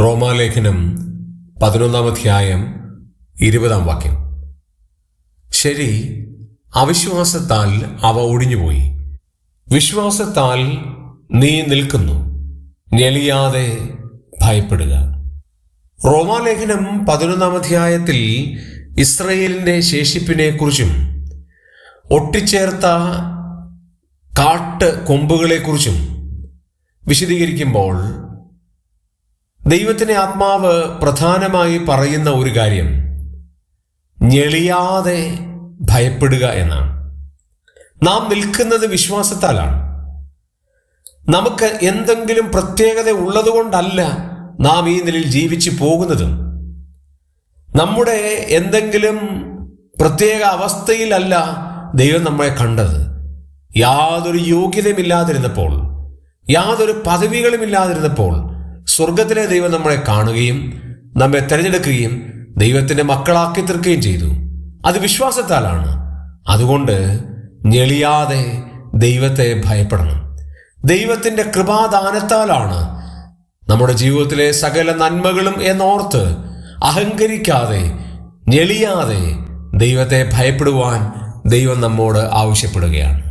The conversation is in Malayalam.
റോമാലേഖനം പതിനൊന്നാം അധ്യായം ഇരുപതാം വാക്യം. ശരി അവിശ്വാസത്താൽ അവ ഒടിഞ്ഞുപോയി. വിശ്വാസത്താൽ നീ നിൽക്കുന്നു ഞെളിയാതെ ഭയപ്പെടുക. റോമാലേഖനം പതിനൊന്നാം അധ്യായത്തിൽ ഇസ്രയേലിന്റെ ശേഷിപ്പിനെക്കുറിച്ചും ഒട്ടിച്ചേർത്ത കാട്ട് കൊമ്പുകളെക്കുറിച്ചും വിശദീകരിക്കുമ്പോൾ ദൈവത്തിന്റെ ആത്മാവ് പ്രധാനമായി പറയുന്ന ഒരു കാര്യം. ഞെളിയാതെ ഭയപ്പെടുക എന്നാണ്. നാം നിൽക്കുന്നത് വിശ്വാസത്താലാണ്. നമുക്ക് എന്തെങ്കിലും പ്രത്യേകത ഉള്ളതുകൊണ്ടല്ല നാം ഈ നിലയിൽ ജീവിച്ചു പോകുന്നതും. നമ്മുടെ എന്തെങ്കിലും പ്രത്യേക അവസ്ഥയിലല്ല ദൈവം നമ്മളെ കണ്ടത്. യാതൊരു യോഗ്യതയുമില്ലാതിരുന്നപ്പോൾ യാതൊരു പദവികളുമില്ലാതിരുന്നപ്പോൾ സ്വർഗത്തിലെ ദൈവം നമ്മളെ കാണുകയും നമ്മെ തിരഞ്ഞെടുക്കുകയും ദൈവത്തിന്റെ മക്കളാക്കി തീർക്കുകയും ചെയ്തു. അത് വിശ്വാസത്താലാണ്. അതുകൊണ്ട് ഞെളിയാതെ ദൈവത്തെ ഭയപ്പെടണം. ദൈവത്തിന്റെ കൃപാദാനത്താലാണ് നമ്മുടെ ജീവിതത്തിലെ സകല നന്മകളും എന്നോർത്ത് അഹങ്കരിക്കാതെ ഞെളിയാതെ ദൈവത്തെ ഭയപ്പെടുവാൻ ദൈവം നമ്മോട് ആവശ്യപ്പെടുകയാണ്.